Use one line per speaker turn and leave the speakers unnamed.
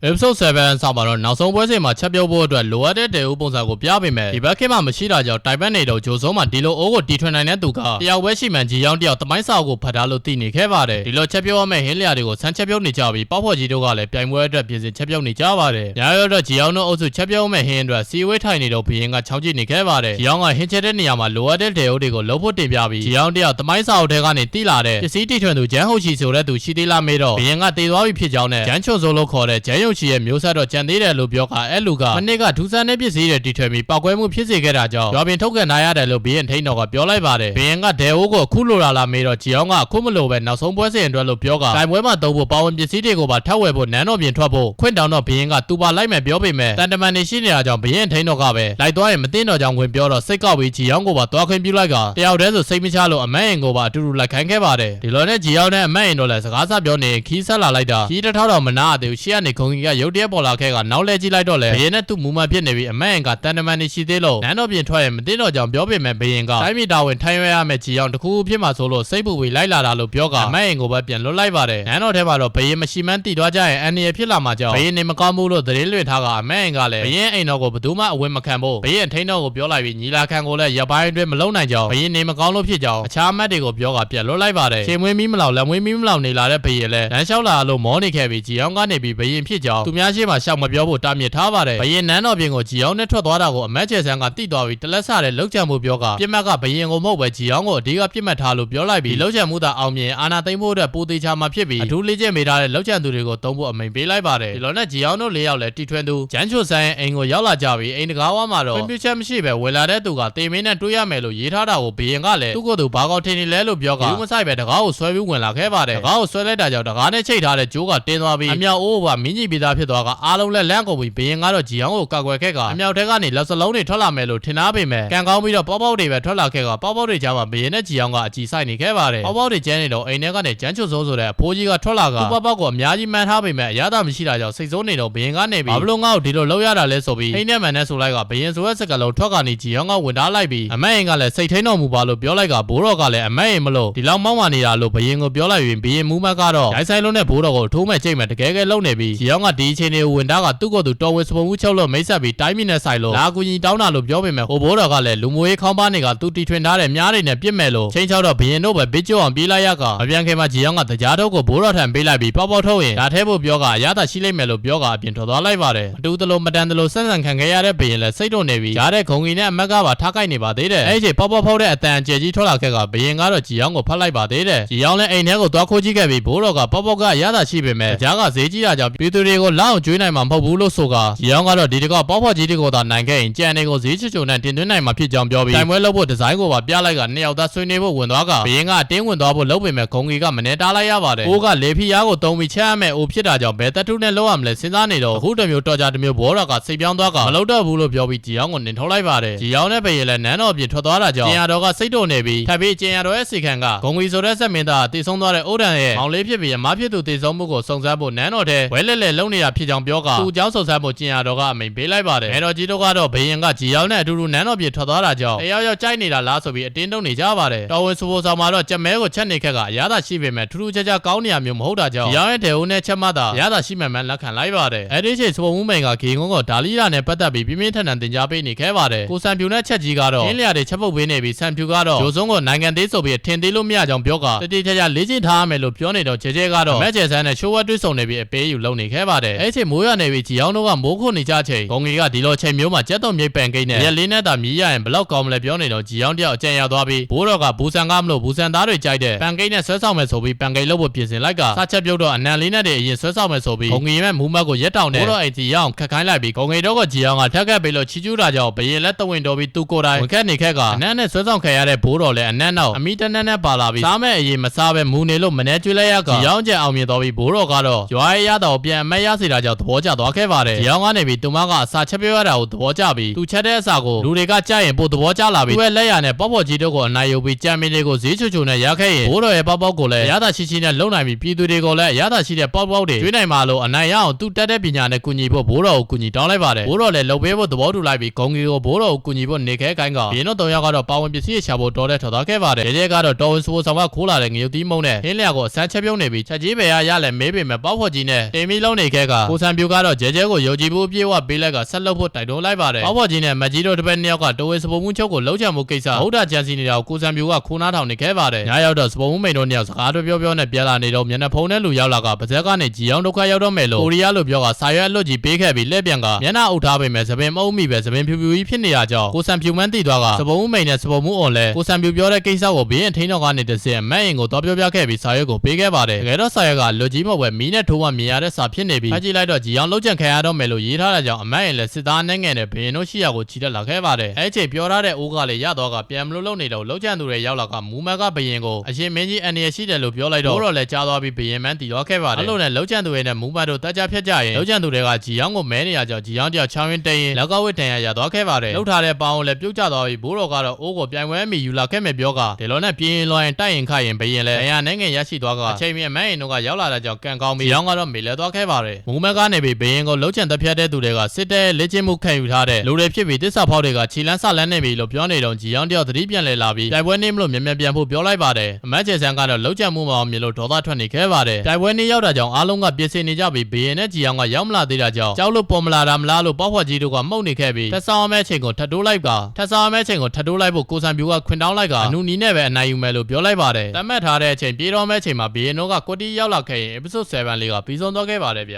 episode 7ဆောက်မှာတော့နောက်ဆုံးပွဲစဉ်မှာချက်ပြုတ်ဖို့အတွက်လိုအပ်တဲ့တေဦးပုံစံကိုပြပေးမယ်ဒီဘက်ခေတ်မှာမရှိတာကြောင့်တိုင်ပတ်နေတော့ဂျိုစုံးမှာဒီလိုအိုးကိုတီထွင်နိုင်တဲ့သူကတယောက်ပဲရှိမှန်ကြီးရောင်းတယောက်တမိုင်းစာအုပ်ကိုဖတ်ထားလို့တည်နေခဲ့ပါတယ်ဒီလိုချက်ပြုတ်ရမယ့်ဟင်းလျာတွေကိုဆန်းချက်ပြုတ်နေကြပြီးပေါက်ဖော်ကြီးတို့ကလည်းပြိုင်ပွဲအတွက်ပြင်ဆင်ချက်ပြုတ်နေကြပါတယ်ညာရောတော့ကြီးရောင်းတို့အုပ်စုချက်ပြုတ်ရမယ့်ဟင်းအတွက်စီဝေးထိုင်နေတော့ဘရင်ကချောင်းကြည့်နေခဲ့ပါတယ်ကြီးရောင်းကဟင်းချက်တဲ့နေရာမှာလိုအပ်တဲ့တေဦးတွေကိုလှုပ်ဖို့တင်ပြပြီးကြီးရောင်းတယောက်တမိုင်းစာအုပ်ထဲကနေတိလာတဲ့ပစ္စည်းတီထွင်သူဂျန်ဟုတ်ချီဆိုတဲ့သူရှိသေးလားမေးတော့ဘရင်ကတည်သွားပြီဖြစ်ကြောင်းနဲ့ဂျန်ချွန်ဆိုလို့ခေါ်တဲ့ဂျန်ယုတ်ချီရဲ့မျိုးဆက်တော့ကြံသေးတယ်လို့ပြောကအဲ့လူကမနစ်ကဒူးဆန်းတဲ့ပစ္စည်းတွေတီထွင်ပြီးပောက်ကွဲမှုဖြစ်စေခဲ့တာကြောင့်ရွာပြင်ထုတ်ကန်နိုင်ရတယ်လို့ဘရင်ထိန်တော်ကပြောလိုက်ပါတယ်ဘရင်ကဒဲအိုးကိုအခုလိုလာလာမေးတော့ဂျီအောင်ကအခုမလိုပဲနောက်ဆုံးပွဲစဉ်အတွက်လို့ပြောကတိုင်ပွဲမှာတုံးဖို့ပါဝင်ပစ္စည်းတွေကိုပါထပ်ဝယ်ဖို့နန်းတော်ပြင်ထွက်ဖို့ခွင့်တောင်းတော့ဘရင်ကသူပါလိုက်မယ်ပြောပေမဲ့တန်တမန်နေရှိနေတာကြောင့်ဘရင်ထိန်တော်ကပဲလိုက်သွားရင်မသိတော့ကြောင်းခွင့်ပြောတော့စိတ်ကောက်ပြီးဂျီအောင်ကိုပါသွားခွင့်ပြုလိုက်ကတယောက်တည်းဆိုစိတ်မချလို့အမတ်ရင်ကိုပါအတူတူလိုက်ခိုင်းခဲ့ပါတယ်ဒီလိုနဲ့ဂျီအောင်နဲ့အမတ်ရင်တို့လည်းစကားစပြောနေခီးဆက်လာလိုက်တာခီးတစ်ထောက်တော့မနာသေးဘူးရှေ့ကနေခုံကြီးကရုတ်တရက်ပေါ်လာခဲ့ကနောက်လဲကြည့်လိုက်တော့လေဘရင်နဲ့သူ့မူမဖြစ်နေပြီးအမတ်ရင်ကတန်တမန်နေရှိသေးလို့နန်းတော်ပြင်ထွက်ရင်မသိတော့ကြောင်ပြောပေမဲ့ဘရင်ကတိုင်းပြည်တာဝန်ထိုင်ရွက်ရမယ့်ကြီးအောင်တစ်ခုခုဖြစ်မှာဆိုလို့စိတ်ပူပြီးလိုက်လာတာလို့ပြောကအမတ်ရင်ကိုပဲပြန်လွတ်လိုက်ပါတယ်နန်းတော်ထဲမှာတော့ဘရင်မရှိမှန်းတည်သွားကြရင်အန်နီရဖြစ်လာမှာကြောင့်ဘရင်နေမကောင်းဘူးလို့သတင်းလွှင့်ထားကအမတ်ရင်ကလည်းဘရင်အိမ်တော်ကိုဘယ်သူမှအဝယ်မခံဖို့ဘရင်ထိန်းတော်ကိုပြောလိုက်ပြီးညီလာခံကိုလည်းရပ်ပိုင်းအတွင်းမလုံနိုင်ကြောင်းဘရင်နေမကောင်းလို့ဖြစ်ကြောင်းအခြားအမတ်တွေကိုပြောကပြန်လွတ်လိုက်ပါတယ်ချိန်မွေးမီးမလောက်လက်မွေးမီးမလောက်နေလာတဲ့ဘရင်လည်းလမ်းလျှောက်လာလို့မောနေခဲ့ပြီးကြီးအောင်ကနေပြီးဘရင်ဖြစ်ကြောင်းသူများရှိမှရှောက်မပြောဖို့တားမြစ်ထားပါတယ်ဘရင်နန်းတော်ပြင်ကိုကြီးအောင်နဲ့ထွက်သွားတာကိုအမတ်ကျဲဆန်းကတိသွားပြီးတလက်ဆတဲ့လောက်ချံမှုပြောကပြစ်မှတ်ကဘရင်ကိုမဟုတ်ပဲကြီးအောင်ကိုအဓိကပြစ်မှတ်ထားလို့ပြောလိုက်ပြီးလောက်ချံမှုသာအောင်မြင်အာနာသိမ့်ဖို့အတွက်ပိုသေးချာမှာဖြစ်ပြီးအထူးလေးကျင့်မိထားတဲ့လောက်ချံသူတွေကိုတုံးဖို့အမိန်ပေးလိုက်ပါတယ်ဒီလိုနဲ့ကြီးအောင်တို့၄ယောက်လည်းတီထွင်သူဂျန်ချိုဆန်ရဲ့အိမ်ကိုရောက်လာကြပြီးအိမ်တကားဝါမှာတော့ခွင့်ပြုချက်မရှိပဲဝယ်လာတဲ့သူကတေမင်းနဲ့တွေးရမယ်လို့ရေးထားတာကိုဘရင်ကလည်းသူ့ကိုယ်သူဘာကောက်ထင်နေလဲလို့ပြောကဘူးမဆိုင်ပဲတကားကိုဆွဲပြီးဝင်လာခဲ့ပါတယ်တကားကိုဆွဲလိုက်တာကြောင့်တကားနဲ့ချိတ်ထားတဲ့ဂျိုးကတင်းသွားပြီးအမြောက်အိုးကမင်းကြီးပြီးသားဖြစ်သွားကအားလုံးလည်းလန့်ကုန်ပြီးဘရင်ကတော့ကြီးအောင်ကိုကောက်ွယ်ခဲ့ကအမြောက်ထဲကနေလက်စလုံးတွေထွက်လာမယ်လို့ထင်ထားပေမဲ့ကံကောင်းပြီးတော့ပေါပေါတွေပဲထွက်လာခဲ့ကပေါပေါတွေကြားမှာဘရင်နဲ့ကြီးအောင်ကအကြည်ဆိုင်နေခဲ့ပါတယ်ပေါပေါတွေကျန်းနေတော့အိမ်ထဲကနေကျန်းချွတ်စိုးဆိုတဲ့အဖိုးကြီးကထွက်လာကပေါပေါကိုအများကြီးမှန်းထားပေမဲ့အရသာမရှိတာကြောင့်စိတ်ဆိုးနေတော့ဘရင်ကနေပြီးဘာလို့ငါ့ကိုဒီလိုလောက်ရတာလဲဆိုပြီးအိမ်ထဲမှာနဲ့ဆိုလိုက်ကဘရင်ဆိုတဲ့စကလုံးထွက်ကနေကြီးအောင်ကဝင်ထားလိုက်ပြီးအမတ်ရင်ကလည်းစိတ်ထိန်တော်မူပါလို့ပြောလိုက်ကဘိုးတော်ကလည်းအမတ်ရင်မလို့ဒီလောက်မောင်းမာနေတာလို့ဘရင်ကိုပြောလိုက်ရင်ဘရင်မူးမတ်ကတော့ရိုက်ဆိုင်လုံးနဲ့ဘိုးတော်ကိုထိုးမဲ့ကြိတ်မဲ့တကယ်ကဲလုံနေပြီးကြီးအောင်ကဒီအချိန်လေးဝင်တာကသူ့ကိုယ်သူတော်ဝင်စပုံမှုချုပ်လို့မိတ်ဆက်ပြီးတိုင်းပြည်နဲ့ဆိုင်လို့လာကူကြီးတောင်းတာလို့ပြောပေမဲ့ဟိုဘိုးတော်ကလည်းလူမျိုးရေးခေါင်းပါနေကသူတီထွင်ထားတဲ့မြားတွေနဲ့ပြစ်မဲ့လို့ချင်းချောက်တော့ဘရင်တို့ပဲဘစ်ကျော်အောင်ပြေးလိုက်ရကမပြန်ခင်မှာကြီးအောင်ကတကြားတော့ကိုဘိုးတော်ထံပေးလိုက်ပြီးပေါက်ပေါက်ထုတ်ရင်ဒါထဲဖို့ပြောကအရသာရှိလိမ့်မယ်လို့ပြောကအပြင်ထွက်သွားလိုက်ပါတယ်အတူတလို့မတန်တလို့ဆက်ဆံခံခဲ့ရတဲ့ဘရင်လည်းစိတ်တုန်နေပြီးရားတဲ့ခုံကြီးနဲ့အမက်ကပါထားကိုက်နေပါသေးတယ်အဲ့ဒီပေါက်ပေါက်ဖောက်တဲ့အတန်အကျယ်ကြီးထွက်လာခဲ့ကဘရင်ကတော့ကြီးအောင်ကိုဖတ်လိုက်ပါသေးတယ်ကြီးအောင်လည်းအိမ်ထဲကိုသွားခိုးကြည့်ခဲ့ပြီးဘိုးတော်ကပေါက်ပေါက်ကအရသာရှိပေမဲ့ကြားကဈေးကြီးတာကြောင့်ပြည်သူတွေကိုလောက်အောင်ကျွေးနိုင်မှာမဟုတ်ဘူးလို့ဆိုကကြီးအောင်ကတော့ဒီတကောက်ပေါက်ဖောက်ကြီးတွေကိုသာနိုင်ခဲ့ရင်ကြံတွေကိုဈေးချွတ်ချွတ်နဲ့တင်သွင်းနိုင်မှာဖြစ်ကြောင်းပြောပြီးတိုင်ပွဲလုပ်ဖို့ဒီဇိုင်းကိုပါပြလိုက်ကနှစ်ယောက်သားဆွေးနွေးဖို့ဝင်သွားကဘရင်ကတင်းဝင်သွားဖို့လုပ်ပေမဲ့ဂုံကြီးကမနေတားလိုက်ရပါတယ်။အိုးကလေဖီယားကိုတုံးပြီးချက်ရမယ်အိုးဖြစ်တာကြောင့်ဘယ်တတူးနဲ့လောက်ရမလဲစဉ်းစားနေတော့အခုတမျိုးတော်ကြတမျိုးဘောတော်ကစိတ်ပြောင်းသွားကမလုပ်တော့ဘူးလို့ပြောပြီးကြည်အောင်ကိုနင်ထုတ်လိုက်ပါတယ်။ကြည်အောင်နဲ့ဘရင်လည်းနန်းတော်ပြင်ထွက်သွားတာကြောင့်ကျင်ရတော်ကစိတ်တုန်နေပြီးထပ်ပြီးကျင်ရတော်ရဲ့စီခံကဂုံကြီးဆိုတဲ့ဆက်မင်းသားတည်ဆုံးသွားတဲ့အိုးတန်ရဲ့မောင်လေးဖြစ်ပြီးအမဖြစ်သူတည်ဆုံးမှုကိုစုံစမ်းဖို့နန်းတော်ထဲဝဲလက်လက်လုံနေတာဖြစ်ကြောင်းပြောကသူ့เจ้าစုံစမ်းဖို့ကျင်ရတော်ကအမိန်ပေးလိုက်ပါတယ်။အဲတော်ကြီးတို့ကတော့ဘရင်ကကြည်အောင်နဲ့အတူတူနန်းတော်ပြင်ထွက်သွားတာကြောင့်တယောက်ယောက်ကြိုက်နေတာလားဆိုပြီးအတင်းတုံနေကြပါတယ်။တော်ဝင်စူပိုဆောင်မှာတော့ကြက်မဲကိုချက်နေခက်ကအရသာရှိပေမဲ့ထူးထူးခြားခြားကောင်းနေရမျိုးမဟုတ်တာကြောင့်ရောင်းရဲ့ဒေဦးနဲ့ချက်မှသာအရသာရှိမှန်မှန်လက်ခံလိုက်ပါတယ်။အဲဒီချိန်စပုံမှုမိန်ကဂေငုံကဒါလီလာနဲ့ပတ်သက်ပြီးပြင်းပြင်းထန်ထန်တင် जा ပေးနေခဲ့ပါတယ်။ကိုစံဖြူနဲ့ချက်ကြီးကတော့ရင်းလျာတွေချက်ပုတ်ပေးနေပြီးစံဖြူကတော့ဂျိုစုံကိုနိုင်ငံသေးဆိုပြီးထင်သေးလို့မရကြောင်းပြောကတတိချာချာလေ့ကျင့်ထားရမယ်လို့ပြောနေတော့ဂျေဂျေကတော့မက်ကျယ်ဆန်းနဲ့ရှိုးဝတ်တွေးဆုံနေပြီးအပေးယူလုပ်နေခဲ့ပါ တယ်။အဲဒီချိန်မိုးရနေပြီးဂျီအောင်တို့ကမိုးခုန်နေကြချိန်ဂုံကြီးကဒီလိုချိန်မျိုးမှာကြက်တုံမြိတ်ပန်ကိန်းနဲ့ရက်လေးနဲ့တာမြည်ရရင်ဘလောက်ကောင်းမလဲပြောနေတော့ဂျီအောင်တယောက်အကြံရသွားပြီးဘိုးတော်ကဘူဆန်ကမလို့ဘူဆန်သားတွေကြိုက်တဲ့ပန်ကိန်းနဲ့ဆွဲဆောင်မယ်ဆိုပြီးပန်ကိန်းလုပ်ဖို့ပြင်ဆင်လိုက်ကစချက်ပြုတ်တော့အနံလေးနဲ့တည်းအရင်ဆွဲဆောင်မယ်ဆိုပြီးဂုံကြီးရဲ့မူမတ်ကိုရက်တောင်နဲ့ဘိုးတော်အိမ်ကြီးရအောင်ခက်ခိုင်းလိုက်ပြီးဂုံကြီးတော့ကဂျီအောင်ကထက်ကက်ပေးလို့ချီကျူးတာကြောင့်ဘရင်လက်တဝင်းတော်ပြီးသူကိုယ်တိုင်ဝင်ခက်နေခက်ကအနံနဲ့ဆွဲဆောင်ခံရတဲ့ဘိုးတော်လည်းအနံနောက်အမိတနက်နဲ့ပါလာပြီးစားမဲ့အရင်မစားပဲမူနေလို့မနေကျွေးလိုက်ရကဂျီအောင်ကျအောင်မြင်တော်ပြီးဘိုးတော်ကတော့ရွာရဲရတော်ပြန်အမက်ရစေတာကြောင့်သဘောကျသွားခဲ့ပါတယ်ဂျီအောင်ကနေပြီးသူမကအစာချက်ပြောရတာကိုသဘောကျပြီးသူချက်တဲ့အစာကိုလူတွေကကြရင်ပို့သဘောကျလာပြီးသူ့ရဲ့လက်ရနဲ့ပေါ့ပေါ့ကြီးတို့ကိုအနိုင်ယူပြီးကြံမင်းတွေကိုဈေးချွတ်ချွတ်နဲ့ရခဲ့ရင်ဘိုးတော်ရဲ့ပေါက်ပေါက်ကိုလည်းရတာရှိရှိနဲ့လုံနိုင်ပြီးပြည်သူတွေကိုလည်းရတာရှိတဲ့ပေါက်ပေါက်တွေကျွေးနိုင်ပါလို့အနိုင်ရအောင်သူတက်တဲ့ပညာနဲ့ကူညီဖို့ဘိုးတော်ကိုကူညီတောင်းလိုက်ပါတယ်ဘိုးတော်လည်းလုံပေးဖို့သဘောတူလိုက်ပြီးဂုံကြီးကိုဘိုးတော်ကိုကူညီဖို့နေခဲကိုင်းကဘင်းတို့တုံယောက်ကတော့ပါဝင်ပစ္စည်းချဖို့တော်တဲ့ထော်သွားခဲ့ပါတယ်ရဲရဲကတော့တော်ဝင်စပိုးဆောင်ကခိုးလာတဲ့ငရုတ်သီးမုံနဲ့ဟင်းလျာကိုအစမ်းချက်ပြုံးနေပြီးချက်ကြီးပဲရရလဲမေးပေမဲ့ပေါက်ဖို့ကြီးနဲ့တင်မီလုံးနေခဲ့ကကိုစံပြူကတော့ဂျဲဂျဲကိုယုံကြည်မှုအပြည့်အဝပေးလိုက်ကဆက်လုပ်ဖို့တိုက်တွန်းလိုက်ပါတယ်ပေါ့ပေါ်ကြီးနဲ့မတ်ကြီးတို့တစ်ပတ်နှစ်ယောက်ကတိုဝေစပုံမှုချုပ်ကိုလုံးချမှုကိစ္စဗုဒ္ဓကျန်စီနေတာကိုကိုစံပြူကခိုးနားထောင်နေခဲ့ပါတယ်ညရောက်တော့စပုံမှုမိန်တို့နှစ်ယောက်စကားပြောပြောနဲ့ပြန်လာနေတော့မျက်နှာဖုံးတဲ့လူရောက်လာကပါဇက်ကနေကြည်အောင်ဒုက္ခရောက်တော့မယ်လို့ကိုရီးယားလိုပြောကစာရွက်အလွတ်ကြီးပေးခဲ့ပြီးလက်ပြန်ကမျက်နှာအုပ်ထားပေမဲ့သပင်မအုပ်မိပဲသပင်ဖြူဖြူကြီးဖြစ်နေရကြောင်းကိုစံပြူမှန်းသိသွားကစပုံမှုမိန်နဲ့စပုံမှုအွန်လဲကိုစံပြူပြောတဲ့ကိစ္စကိုဘေးရင်ထိန်းတော့ကနေတစ်စင်မက်ရင်ကိုတော့ပြောပြခဲ့ပြီးစာရွက်ကိုပေးခဲ့ပါတယ်တကယ်တော့စာရွက်ကလွတ်ကြီးမဟုတ်ပဲမီးနဲ့ထိုးမှမြင်ရတဲ့စာဖြစ်နေပြီးဖတ်ကြည့်လိုက်တော့ကြည်အောင်လုံးချန်ခံရတော့မယ်လို့ရေးထားတာကြောင့်အမက်ရင်လည်းစစ်သားနဲ့ငယ်နဲ့ဘရင်တို့ရှိရာကိုခြိတက်လာခဲ့ပါတယ်အဲ့ချိန်ပြောထားတဲ့အိုးကလည်းရတော့ကပြန်မလို့လုံနေတော့လုံးချန်သူတွေရောက်လာကမူမက်ကဘရင်ကိုအရင်မင်းကြီးအန်ရရှိတယ်လို့ပြောလိုက်တော့တော့လည်းကြားသွားပြီးဘရင်မန်းတီတော့ခဲ့ပါတယ်အဲ့လိုနဲ့လုံးချန်သူတွေနဲ့မူမက်တို့တက်ကြဖြတ်ကြရင်လုံးချန်သူတွေကကြည်အောင်ကိုမဲနေရကြောင့်ကြည်အောင်တယောက်ချောင်းရင်းတရင်လောက်ကဝစ်တန်ရရသွားခဲ့ပါတယ်လှုပ်ထားတဲ့ပေါင်းကိုလည်းပြုတ်ကျသွားပြီးဘိုးတော်ကတော့အိုးကိုပြိုင်ဝဲမိယူလာခဲ့မယ်ပြောကဒီလိုနဲ့ပြင်းရင်လွှမ်းရင်တိုက်ရင်ခတ်ရင်ဘရင်လည်းအရာနိုင်ငယ်ရရှိသွားကအချိန်မြင့်မန်းရင်တို့ကရောက်လာတဲ့ကြောင့်ကန်ကောင်းပြီးရောင်းကတော့မေလဲသွားခဲ့ပါတယ်မူမက်ကနေပြီးဘရင်ကိုလုံးချန်တက်ဖြတ်တဲ့သူတွေကစစ်တဲ့လက်ချင်းမှုခံယူထားတဲ့လူတွေဖြစ်ပြီးတစ္ဆာဖောက်တွေကခြီလန်းဆလန်းနေပြီလို့ပြောနေတော့ကြည်အောင်တယောက်သတိပြန်လဲလာပြီးတိုက်ပွဲနေမလို့မြန်မြန်ပြန်ဖို့ပြောလိုက်ပါတယ်အမတ်ချေဆန်ကတော့လုံးချန်မှုမအောင်မြင်လို့ဒေါသထွက်နေခဲ့ပါတယ်တိုက်ပွဲနေရောက်တာကြောင့်အားလုံးကပြင်ဆင်နေကြပြီးဘရင်နဲ့ကြည်အောင်ကရောက်မလာသေးတာကြောင့်ကြောက်လို့ပေါ်မလာတာမလားလို့ပေါ့ဖွက်ကြီးတို့ကမှုတ်နေခဲ့ပြီးထပ်ဆောင်အမဲချိန်ကိုထပ်တိုးလိုက်ပါထပ်ဆောင်အမဲချိန်ကိုထပ်တိုးလိုက်ဖို့ကိုစံပြူကခွင်တောင်းလိုက်ကအနူနီနဲ့ပဲအနိုင်ယူမယ်လို့ပြောလိုက်ပါတယ်တတ်မှတ်ထားတဲ့အချိန်ပြေးတော့မဲချိန်မှာဘရင်တို့ကကွတီရောက်လာခဲ့ရင် episode 7လေးကပြီးဆုံးသွားခဲ့ပါတယ်ဗျာ